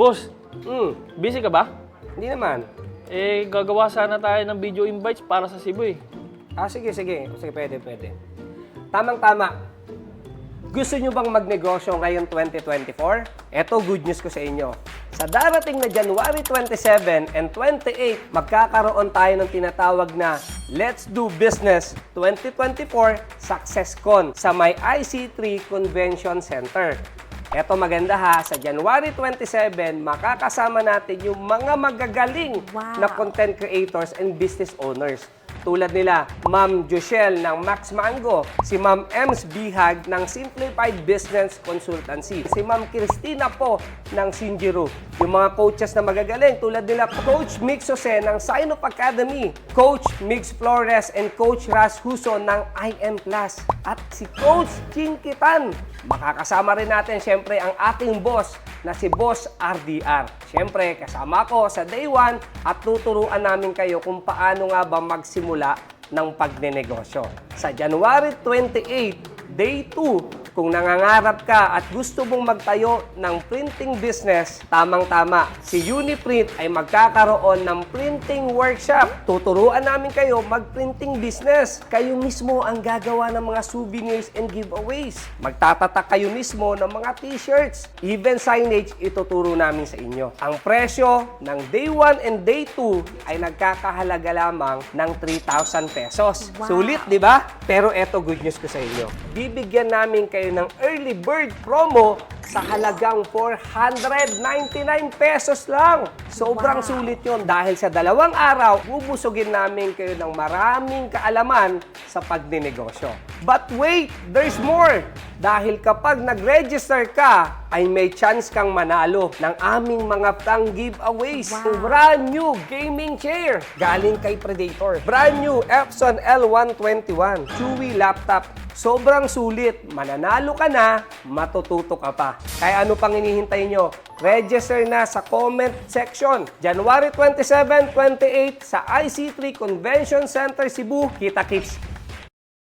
Boss, Hmm, busy ka ba? hindi naman. Eh, gagawa sana tayo ng video invites para sa Cebu eh. Ah, sige, sige. Sige, pwede, pwede. Tamang-tama. Gusto nyo bang magnegosyo ngayon 2024? Eto, good news ko sa inyo. Sa darating na January 27 and 28, magkakaroon tayo ng tinatawag na Let's Do Business 2024 SuccessCon sa may IC3 Convention Center. Eto maganda ha, sa January 27, makakasama natin yung mga magagaling Wow. na content creators and business owners. Tulad nila, Ma'am Joshel ng Max Mango, si Ma'am Ems Bihag ng Simplified Business Consultancy, si Ma'am Christina po ng Sinjiro. Yung mga coaches na magagaling tulad nila Coach Mix Jose ng Sign Up Academy, Coach Mix Flores and Coach Ras Huso ng IM Plus, at si Coach Chinkitan. Makakasama rin natin syempre ang ating boss na si Boss RDR. Siyempre, kasama ko sa day 1 at tuturuan namin kayo kung paano nga ba magsimula ng pagnenegosyo. Sa January 28, day 2, kung nangangarap ka at gusto mong magtayo ng printing business, tamang-tama, si Uniprint ay magkakaroon ng printing workshop. Tuturuan namin kayo mag-printing business. Kayo mismo ang gagawa ng mga souvenirs and giveaways. Magtatatak kayo mismo ng mga t-shirts. Even signage, ituturo namin sa inyo. Ang presyo ng day 1 and day 2 ay nagkakahalaga lamang ng 3,000 pesos. Wow. Sulit, di ba? Pero eto good news ko sa inyo. Bibigyan namin kayo ng early bird promo sa halagang 499 pesos lang. Sobrang Wow. sulit yon dahil sa dalawang araw, bubusugin namin kayo ng maraming kaalaman sa pagninegosyo. But wait, there's more! Dahil kapag nag-register ka, ay may chance kang manalo ng aming mga pang giveaways. Wow. Brand new gaming chair galing kay Predator. Brand new Epson L121 Chewy laptop. Sobrang sulit. Mananalo ka na, matututo ka pa. Kaya ano pang hinihintay nyo? Register na sa comment section. January 27, 28 sa IC3 Convention Center Cebu. Kita kits